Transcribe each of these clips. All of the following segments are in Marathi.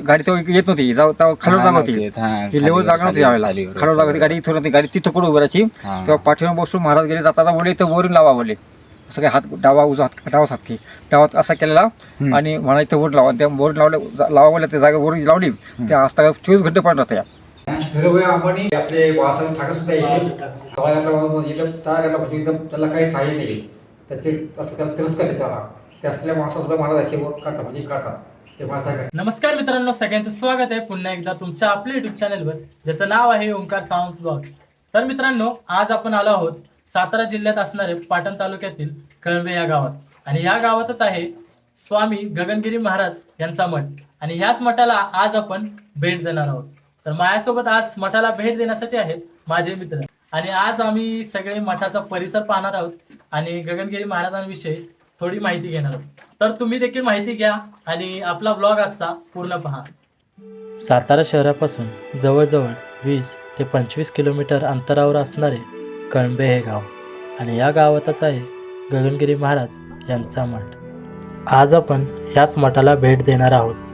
गाडी तेव्हा येत नव्हती. जाऊ तेव्हा खालवर जागा होती. नव्हती, हा, ही लेवल जागा नव्हती यावेळेला. खालीवर. जागा होती. गाडी इथं नव्हती गाडी तिथं कुठं उभी राहायची. हा. तेव्हा पाठीवर बसून महाराज गेले जाता बोलले तर वरून लावा बोलले असं काय हात डावा उजवा हात डावाच हात की डावात असा केलेला. आणि म्हणा इथं वर लावा. त्या वर लावले लावा बोलले त्या जागा वरून लावली. त्या असता चोवीस घंटे पाठ राहत्या. धीरूभाई अंबानी आपले बाळासाहेब ठाकरे सुद्धा यायचे त्याला काही सहाय्य नाही. त्याचे असं त्याला तिरस्कार त्याला ते असलेल्या माणसा सुद्धा महाराज असे काढतात म्हणजे ते महाराज नमस्कार मित्रांनो सगळ्यांचं स्वागत आहे. पुन्हा एकदा तुमच्या आपल्या युट्यूब चॅनलवर ज्याचं नाव आहे ओंकार सावंत ब्लॉग्स तर मित्रांनो आज आपण आलो आहोत सातारा जिल्ह्यात असणारे पाटण तालुक्यातील कळंबे या गावात. आणि या गावातच आहे स्वामी गगनगिरी महाराज यांचा मठ. आणि ह्याच मठाला आज आपण भेट देणार आहोत. तर माझ्यासोबत आज मठाला भेट देण्यासाठी आहेत माझे मित्र. आणि आज आम्ही सगळे मठाचा परिसर पाहणार आहोत. आणि गगनगिरी महाराजांविषयी थोडी माहिती घेणार. तर तुम्ही देखील माहिती घ्या आणि आपला ब्लॉग आजचा पूर्ण पहा. सातारा शहरापासून जवळजवळ वीस ते पंचवीस किलोमीटर अंतरावर असणारे कळंबे हे गाव आणि या गावातच आहे गगनगिरी महाराज यांचा मठ. आज आपण ह्याच मठाला भेट देणार आहोत.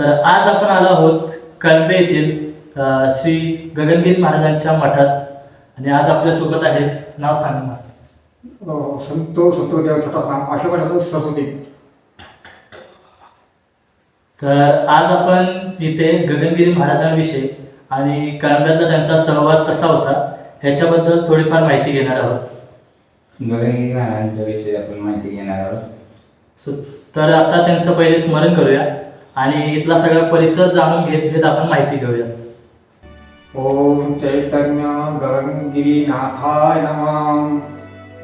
तर आज आपण आलो आहोत कळंबे येथील श्री गगनगिरी महाराजांच्या मठात. आणि आज आपल्यासोबत आहेत नाव सांगा माझं. संतो संतो देव छोटा नाम अशोक सरस्वती. तर आज आपण इथे गगनगिरी महाराजांविषयी आणि कळंब्यातला त्यांचा सहवास कसा होता ह्याच्याबद्दल थोडीफार माहिती घेणार आहोत. गगनगिरी महाराजांच्या विषयी आपण माहिती घेणार आहोत. सो तर आता त्यांचं पहिले स्मरण करूया. आणि इथला सगळा परिसर जाणून घेत घेत आपण माहिती घेऊया ओम चैतन्य गगनगिरी नाथाय नमः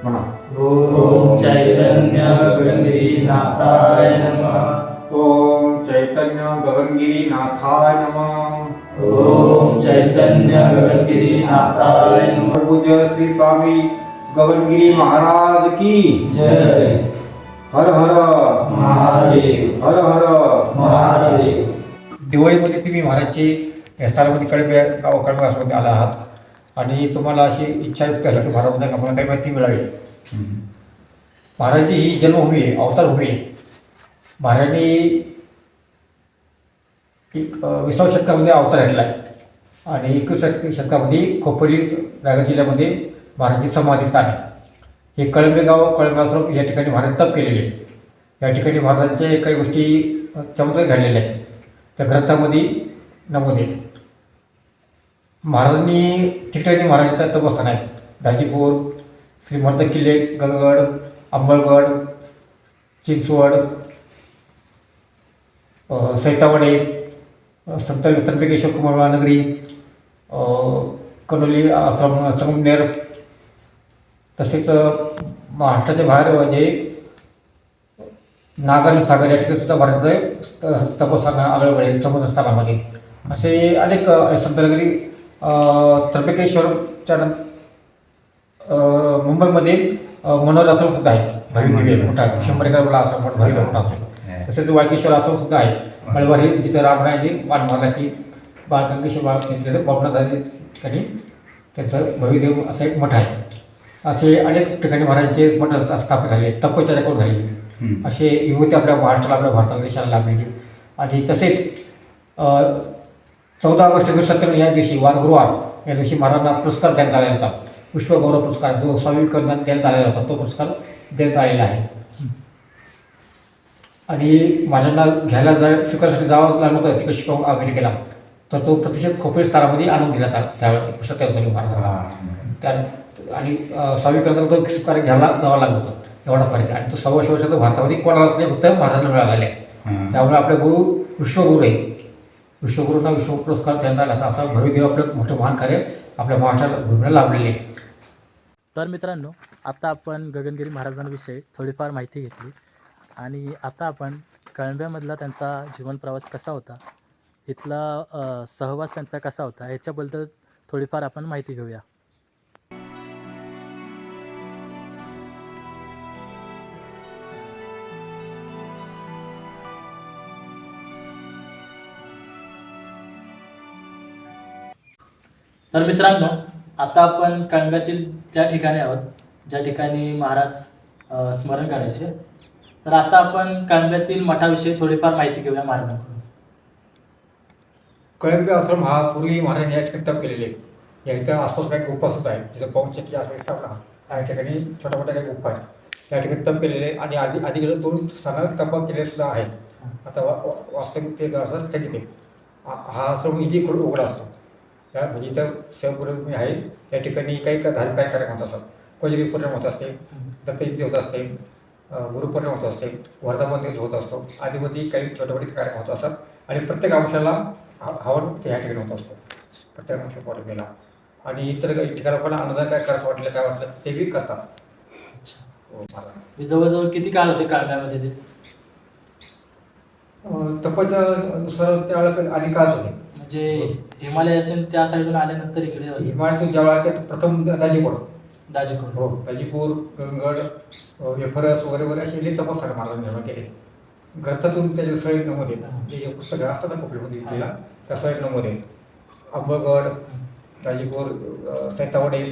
म्हणा. ओम चैतन्य गगनगिरी नाथाय नमः. ओम चैतन्य गगनगिरी नाथाय नमः. ओम चैतन्य गगनगिरी नाथाय नमः. पूज्य श्री स्वामी गगनगिरी महाराज की जय. हर हर. महादेव. हर हर महादेव. दिवाळीमध्ये तुम्ही महाराजची स्थानामध्ये कडबे गाव कडब्यासोबत आला आहात. आणि तुम्हाला अशी इच्छा व्यक्त झाली की महाराजांना आपल्याला काही माहिती मिळावी. महाराजांची ही जन्मभूमी आहे अवतारभूमी आहे. महाराजांनी एक विसाव्या शतकामध्ये अवतार घेतला आहे. आणि एकवीस शतक शतकामध्ये खोपोली रायगड जिल्ह्यामध्ये महाराजांची समाधी स्थान आहे. हे कळंबे गाव कळंबे या ठिकाणी महाराज तप केलेले आहे. या ठिकाणी महाराजांच्या काही गोष्टी चमत्कार घडलेल्या आहेत. त्या ग्रंथामध्ये नमूद आहेत. महाराजांनी ठिकठिकाणी महाराजांच्या तपस्थान आहे. दाजीपूर श्रीमंत किल्ले गगगड अंबळगड चिंचवड सैतावडे संत त्र्यंबकेश्वर कुमारवाडा कनोली संगमनेर तसेच महाराष्ट्राच्या बाहेर म्हणजे नागर सागर या ठिकाणी सुद्धा भारताचं तपस्थान आढळून आहे समुद्र स्थानामध्ये असे अनेक अ, त्र्यंबकेश्वरच्या मुंबईमध्ये मनोहर आश्रम सुद्धा आहे दिव्य मोठा शंभर आश्रम मोठा भव्य मोठा आश्रम तसेच वाळकेश्वर आश्रम सुद्धा आहे मलबारी जिथं रामरायांनी बाण मारला की बाळगंगेश्वर बाळ त्यांच्याकडे बापनाथाच्या ठिकाणी त्यांचं भव्यदेव असं एक मठ आहे. असे अनेक ठिकाणी महाराजांचे मठ स्था- स्थापित झाले तपश्चर्या करून झालेली. असे युवती आपल्या महाराष्ट्राला आपल्या भारताला देशाला लाभलेली आणि तसेच चौदा ऑगस्ट एकोणीसशे सत्त्याण्णव या दिवशी वार गुरुवार या दिवशी महाराजांना पुरस्कार देण्यात आलेला होता. विश्वगौरव पुरस्कार जो स्वामी कल्याण देण्यात आलेला होता तो पुरस्कार देण्यात आलेला आहे. आणि माझ्यांना घ्यायला जा स्वीकारासाठी जावं लागलं होतं तिकडे शिकागो अमेरिकेला तर तो प्रतिशत खोपडी स्तरामध्ये आणून दिला त्या त्यावेळेला सत्तावीस साली महाराजांना. त्या आणि स्वामी कल्याण तो स्वीकार घ्यायला जावं लागलं होतं. एवढा फरक आणि तो सव्वाशे वर्षात भारतामध्ये कोणालाच नाही फक्त महाराजांना मिळालेला आहे. त्यामुळे आपले गुरु विश्वगुरु आहे विश्वगुरूंना विश्व पुरस्कार आला होता असं भव्यदेव आपलं मोठं महान कार्य आपल्या महाराष्ट्राला भूमीला लाभलेले आहे. तर मित्रांनो आता आपण गगनगिरी महाराजांविषयी थोडीफार माहिती घेतली. आणि आता आपण कळंब्यामधला त्यांचा जीवन प्रवास कसा होता? इथला सहवास त्यांचा कसा होता? ह्याच्याबद्दल थोडीफार आपण माहिती घेऊया. तर मित्रांनो आता आपण कळंब्यातील त्या ठिकाणी आहोत ज्या ठिकाणी महाराज स्मरण करायचे. तर आता आपण कळंब्यातील मठाविषयी थोडीफार माहिती घेऊया महाराजांकडून. कळंबे आश्रम हा पूर्वी महाराजांनी या ठिकाणी तप केलेले. आहे या इथं आसपास काही गुफा सुद्धा आहे तिथं पाऊनच्या आसपास स्थापना या ठिकाणी छोट्या मोठ्या काही गुफा आहेत. या ठिकाणी तप केलेले आहे आणि आधी आधी गेलो दोन स्थानात तप केले सुद्धा आहेत. आता वा वास्तविक ते असं स्थगित आहे हा हा आश्रम इथे उघडा असतो. त्या म्हणजे इथं स्वयंपूर्ण आहे. या ठिकाणी काही का धार्मिक कार्यक्रम होत असतात. कोजरी पौर्णिमा होत असते दत्तजयंती होत असते अं, गुरुपौर्णिमा होत असते वर्धापन दिवस होत असतो आधीमध्ये काही छोटे मोठे कार्यक्रम होत असतात. आणि प्रत्येक अंशाला हवन ते या ठिकाणी होत असतो. प्रत्येक अंश पौर्णिमेला आणि इतर काही ठिकाणी पण अनुदान काय करायचं वाटलं काय वाटलं ते बी करतात. हो, महाराज. मी जवळजवळ किती काळ होते कळंब्यामध्ये ते? अं, तपच्या नुसार त्यावेळेला आधी काळच होते. म्हणजे हिमालयातून त्या साईडून आल्यानंतर इकडे आले. हिमालयातून ज्या वेळा ते प्रथम दाजीपूर दाजीकोट हो दाजीपूर गंगड एफरस वगैरे वगैरे असे जे तपास महाराज निर्माण केले. ग्रंथातून त्याचे सहित नमूद आहेत जे पुस्तकं असतात ना कुठल्यामध्ये तिला त्या सहित नमूद आहेत अंबगड दाजीपूर अं, सैतावडे.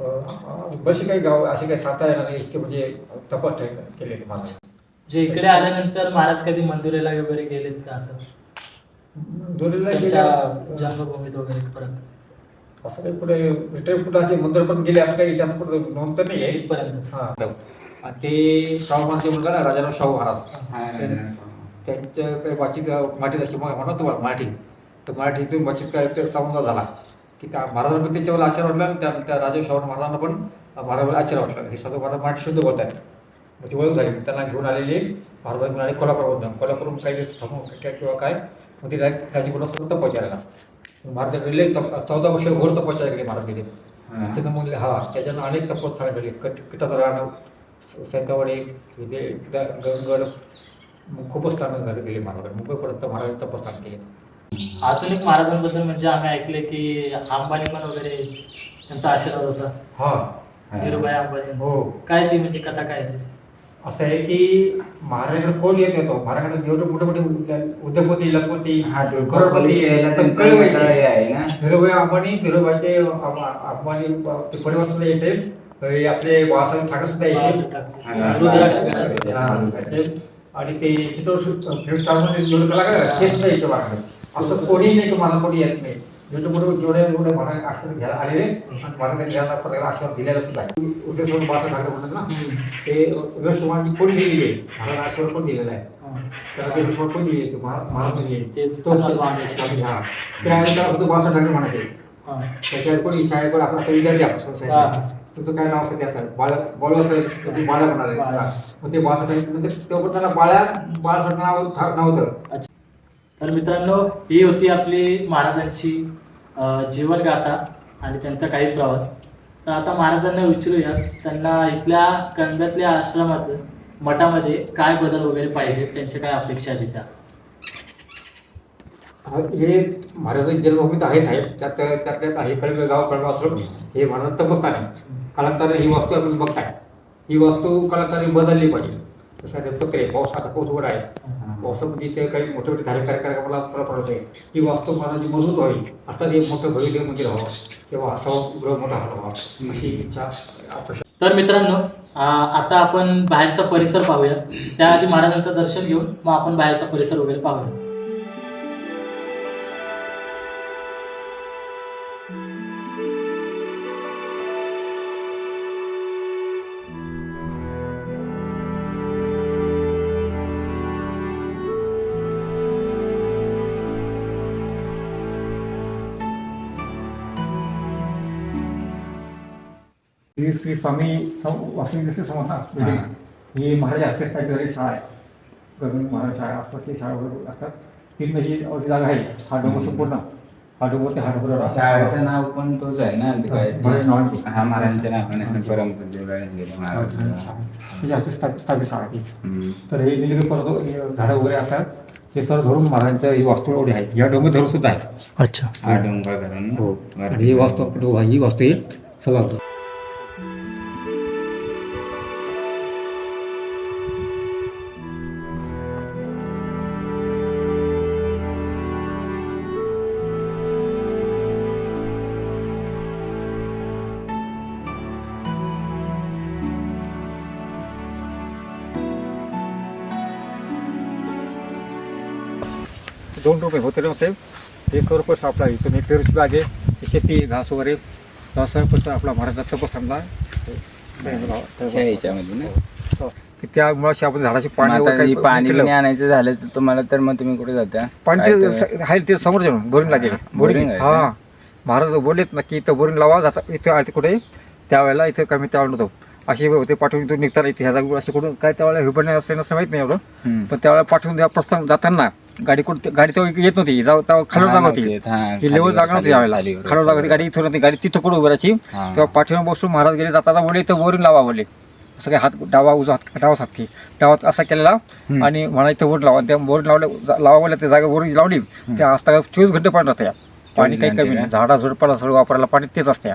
अं, बरेचसे काही गाव असे काही सात ना इतके म्हणजे तपास केले महाराज. म्हणजे इकडे आल्यानंतर महाराज कधी मंदिराला वगैरे गेलेत का असं? दोरीला त्यांच्या गेल्या जन्मभूमीत वगैरे परत. असं काही पुढे रिटायर कुठं असे मंदिर पण गेले असं काही इतिहास कुठं नोंद तर नाही आहे. इथपर्यंत. हा. आणि ते शाहू महाराज मुलगा ना राजाराम शाहू महाराज. हा, त्यांचं काही वाचिक मराठीत अशी मग म्हणत तुम्हाला मराठी. तर मराठीतून वाचित काय ते संवाद झाला. की त्या महाराजांना पण त्यांच्यावर आचार वाटला आणि त्या त्या राजा शाहू महाराजांना पण महाराजांना आचार वाटलं. हे साधू महाराज मराठी शुद्ध बोलत आहेत. मग ती ओळख झाली. मग त्यांना घेऊन आलेले महाराज घेऊन आले कोल्हापूरमधून कोल्हापूरून काही दिवस काय किंवा काय मग ते राजीपूर्ण सुद्धा पोचायला महाराज गेले तप चौदा वर्ष घोर तपस्या गेले महाराज गेले हा. त्याच्यानं मग हा त्याच्यानं अनेक तपस्थानं घडली. कट किटाचं राहणं सैतावडे इथे ग- गंगड खूपच स्थानं घडले गेले महाराज मुंबईपर्यंत महाराज तपस्थान केले. अजून एक महाराजांबद्दल म्हणजे आम्ही ऐकले की अंबानी पण वगैरे त्यांचा आशीर्वाद होता. हा. धीरूभाई अंबानी. हो. काय ती म्हणजे कथा काय आहे? असं आहे की महाराजांकडे कोण येत येतो महाराजांकडे जेवढे मोठे मोठे उद्या- उद्योगपती लखपती हा तो करोडपती याला सगळे त्यांचं व्हायचे. आहे ना? धीरूभाई अंबानी धीरूभाईचे अंबानी ते परिवार सुद्धा येते. हे आपले बाळासाहेब ठाकरे सुद्धा येते. हा. रुद्राक्ष. हा, आणि ते चित्र फिल्म स्टारमध्ये जेवढे कलाकार आहेत, ते सुद्धा यायचे महाराज असं कोणी नाही की मला कोणी येत नाही. मोठे जेवढे जेवढे महाराज आशीर्वाद घ्यायला आलेले महाराजांनी घ्यायला प्रत्येकाला आशीर्वाद दिलेला सुद्धा आहे. म्हणून बाळासाहेब ठाकरे म्हणतात ना. ते यशवाणी कोणी दिलेली आहे? आशीर्वाद कोण दिलेला आहे? हा. त्याला ते यशवाद कोण दिली आहे? महाराज दिली आहे तो. हा. बाळासाहेब ठाकरे म्हणायचे. त्याच्यावर कोणी आपण काय नाव असेल ते असेल बाळ बाळ असेल तर ते बाळा. म्हणाले. मग ते तेव्हा पण त्याला बाळा बाळासाठी नाव ठा- नव्हतं. तर मित्रांनो ही होती आपली महाराजांची जीवनगाथा आणि त्यांचा काही प्रवास. तर आता महाराजांना विचारूया त्यांना इथल्या कणब्यातल्या आश्रमात मठामध्ये काय बदल वगैरे पाहिजे? त्यांच्या काय अपेक्षा आहेत त्या हे महाराजांची जन्मभूमी तर आहेच आहे त्यात त्यातल्यात आहे कळवे गाव हे महाराज तपस्थान आहे. कालांतराने ही वास्तू आपण बघताय. ही वास्तू कालांतराने बदलली पाहिजे. जसं ते पत्रे पाऊस आता पाऊस उघडा आहे. वास्तव म्हणजे ते काही मोठे मोठे धार्मिक कार्यक्रमाला मला पडत आहे. ही वास्तव महाराजांची मजबूत व्हावी. अर्थात एक मोठं भविष्य मंदिर व्हावं. तेव्हा असावं गृह मोठा व्हावा. अशी इच्छा तर मित्रांनो आता आपण बाहेरचा परिसर पाहूया. त्याआधी महाराजांचं दर्शन घेऊन मग आपण बाहेरचा परिसर वगैरे पाहूया. ही श्री स्वामी वासुदेव बिल्डिंग ही. महाराज असतेच काहीतरी शाळा आहे. गगन महाराज शाळा आसपासची शाळा वगैरे असतात. तीन म्हणजे जागा आहे हा डोंगर संपूर्ण. हा डोंगर ते हा डोंगर शाळेचं नाव पण तोच आहे ना ते. हा महाराजांच्या नावाने महाराज जास्त स्थापित शाळा. तर हे निलगिरी पर्वत हे झाडं वगैरे असतात हे सर धरून महाराजांच्या ही वास्तू एवढी आहे या डोंगर धरून सुद्धा आहे अच्छा. हा डोंगर करून ना? हो ही वास्तू ही वास्तू ही सगळं दोन रुपये होते ना साहेब? हे सर्व पैसा आपला इथून एक टेरिस बाग आहे. ही शेती घास वगैरे हा पैसा आपला महाराजा तपस्थानला अशा ह्याच्यामध्ये ना? की त्या मुळाशी आपण झाडाची पाणी हे पाणी आणायचं झालं तर तुम्हाला तर मग तुम्ही कुठे जाता? पाणी काय ते ते समोर जाऊन बोरिंग लागेल. बोरिंग हा? महाराज बोललेत ना की इथं बोरिंग लावा जाता इथं ते कुठे त्यावेळेला इथं कमी त्यावेळेला नव्हतं असे होते पाठवून इथून निघताना इथे ह्या जागी असे कुठून काय त्यावेळेला हे पण असं माहीत नाही एवढं. पण त्यावेळेला पाठवून द्या प्रस्थान जाताना गाडी कुठे गाडी तेव्हा येत नव्हती. जाऊ तेव्हा खालवर जागा होती. हा, खाली- लेवल जागा नव्हती यावेळेला. खालीवर. खालवर जागा होती. गाडी इथून नव्हती गाडी तिथं कुठं उभी राहायची. हा. तेव्हा पाठीवर बसून महाराज गेले. जाताना बोलले इथं बोरिंग लावा बोलले. असं काही हात डावा उजवा हात डावाच हात की. डावात असा केलेला. आणि म्हणा इथं बोर लावा. त्या बोर लावले लावा बोलले. त्या जागा बोरिंग लावली. त्या असता चोवीस घंटे पाणी राहते पाणी काही कमी? नाही. झाडा झुडपाला सगळं वापरायला पाणी तेच असते